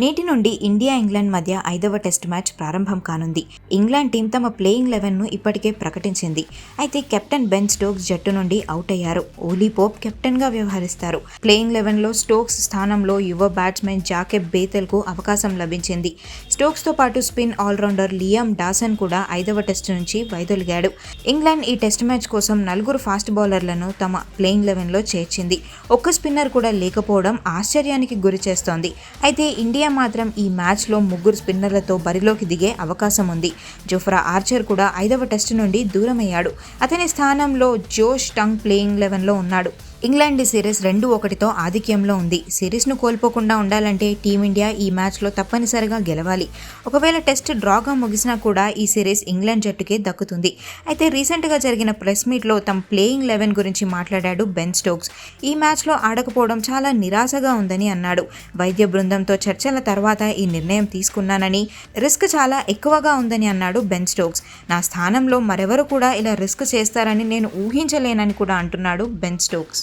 నేటి నుండి India England మధ్య ఐదవ టెస్ట్ మ్యాచ్ ప్రారంభం కానుంది. ఇంగ్లాండ్ టీం తమ ప్లేయింగ్ లెవెన్ను ఇప్పటికే ప్రకటించింది. అయితే కెప్టెన్ బెన్ స్టోక్స్ జట్టు నుండి అవుట్ అయ్యారు. ఓలీ పోప్ కెప్టెన్గా వ్యవహరిస్తారు. ప్లేయింగ్ లెవెన్లో స్టోక్స్ స్థానంలో యువ బ్యాట్స్మెన్ జాకెబ్ బేతెల్కు అవకాశం లభించింది. స్టోక్స్తో పాటు స్పిన్ ఆల్రౌండర్ లియామ్ డాసన్ కూడా ఐదవ టెస్ట్ నుంచి వైదొలిగాడు. ఇంగ్లాండ్ ఈ టెస్ట్ మ్యాచ్ కోసం నలుగురు ఫాస్ట్ బౌలర్లను తమ ప్లేయింగ్ లెవెన్లో చేర్చింది. ఒక్క స్పిన్నర్ కూడా లేకపోవడం ఆశ్చర్యానికి గురి చేస్తోంది. అయితే ఇండియా మాత్రం ఈ మ్యాచ్లో ముగ్గురు స్పిన్నర్లతో బరిలోకి దిగే అవకాశం ఉంది. జోఫ్రా ఆర్చర్ కూడా ఐదవ టెస్ట్ నుండి దూరమయ్యాడు. అతని స్థానంలో జోష్ టంగ్ ప్లేయింగ్ లెవెన్లో ఉన్నాడు. ఇంగ్లాండ్ సిరీస్ రెండు ఒకటితో ఆధిక్యంలో ఉంది. సిరీస్ను కోల్పోకుండా ఉండాలంటే టీమిండియా ఈ మ్యాచ్లో తప్పనిసరిగా గెలవాలి. ఒకవేళ టెస్ట్ డ్రాగా ముగిసినా కూడా ఈ సిరీస్ ఇంగ్లాండ్ జట్టుకే దక్కుతుంది. అయితే రీసెంట్గా జరిగిన ప్రెస్ మీట్లో తమ ప్లేయింగ్ లెవెన్ గురించి మాట్లాడాడు బెన్ స్టోక్స్. ఈ మ్యాచ్లో ఆడకపోవడం చాలా నిరాశగా ఉందని అన్నాడు. వైద్య బృందంతో చర్చల తర్వాత ఈ నిర్ణయం తీసుకున్నానని రిస్క్ చాలా ఎక్కువగా ఉందని అన్నాడు బెన్ స్టోక్స్. నా స్థానంలో మరెవరు కూడా ఇలా రిస్క్ చేస్తారని నేను ఊహించలేనని కూడా అంటున్నాడు బెన్ స్టోక్స్.